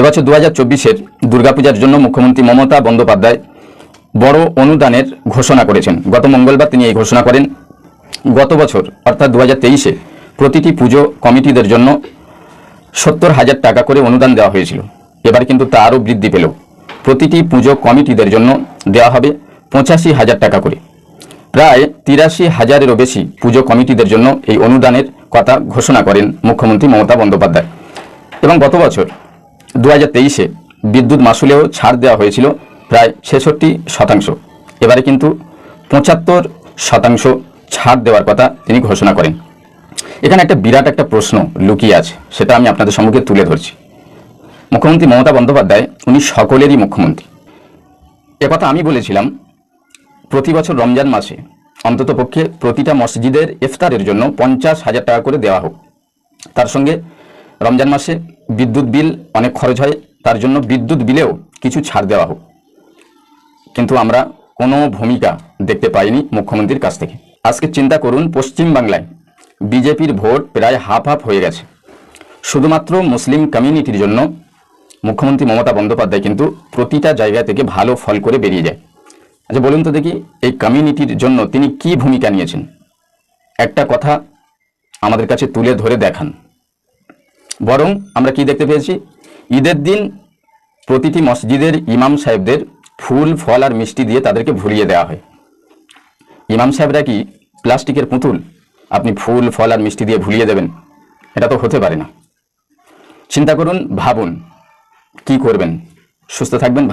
এবছর দু হাজার চব্বিশের দুর্গাপূজার জন্য মুখ্যমন্ত্রী মমতা বন্দ্যোপাধ্যায় বড় অনুদানের ঘোষণা করেছেন। গত মঙ্গলবার তিনি এই ঘোষণা করেন। গত বছর, অর্থাৎ দু হাজার তেইশে প্রতিটি পুজো কমিটিদের জন্য সত্তর হাজার টাকা করে অনুদান দেওয়া হয়েছিল। এবার কিন্তু তা আরও বৃদ্ধি পেল। প্রতিটি পুজো কমিটিদের জন্য দেওয়া হবে পঁচাশি হাজার টাকা করে। প্রায় তিরাশি হাজারেরও বেশি পুজো কমিটিদের জন্য এই অনুদানের কথা ঘোষণা করেন মুখ্যমন্ত্রী মমতা বন্দ্যোপাধ্যায়। এবং গত বছর দু হাজার তেইশে বিদ্যুৎ মাসুলেও ছাড় দেওয়া হয়েছিল প্রায় ছেষট্টি শতাংশ। এবারে কিন্তু পঁচাত্তর শতাংশ ছাড় দেওয়ার কথা তিনি ঘোষণা করেন। এখানে একটা বিরাট একটা প্রশ্ন লুকিয়ে আছে, সেটা আমি আপনাদের সম্মুখে তুলে ধরছি। মুখ্যমন্ত্রী মমতা বন্দ্যোপাধ্যায়, উনি সকলেরই মুখ্যমন্ত্রী। একথা আমি বলেছিলাম, প্রতি বছর রমজান মাসে অন্ততপক্ষে প্রতিটা মসজিদের ইফতারের জন্য পঞ্চাশ হাজার টাকা করে দেওয়া হোক। তার সঙ্গে রমজান মাসে বিদ্যুৎ বিল অনেক খরচ হয়, তার জন্য বিদ্যুৎ বিলেও কিছু ছাড় দেওয়া হোক। কিন্তু আমরা কোনো ভূমিকা দেখতে পাইনি মুখ্যমন্ত্রীর কাছ থেকে। আজকে চিন্তা করুন পশ্চিম বাংলায় বিজেপির ভোট প্রায় হাফ হাফ হয়ে গেছে। শুধুমাত্র মুসলিম কমিউনিটির জন্য মুখ্যমন্ত্রী মমতা বন্দ্যোপাধ্যায় কিন্তু প্রতিটা জায়গা থেকে ভালো ফল করে বেরিয়ে যায়। আচ্ছা বলুন তো দেখি, এই কমিউনিটির জন্য তিনি কি ভূমিকা নিয়েছেন? একটা কথা আমাদের কাছে তুলে ধরে দেখান। বরং আমরা কি দেখতে পেয়েছি? ঈদের দিন প্রতিটি মসজিদের ইমাম সাহেবদের ফুল, ফল আর মিষ্টি দিয়ে তাদেরকে ভুলিয়ে দেওয়া হয়। ইমাম সাহেবরা কি প্লাস্টিকের পুতুল? আপনি ফুল, ফল আর মিষ্টি দিয়ে ভুলিয়ে দেবেন? এটা তো হতে পারে না। চিন্তা করুন, ভাবুন, কি করবেন? সুস্থ থাকবেন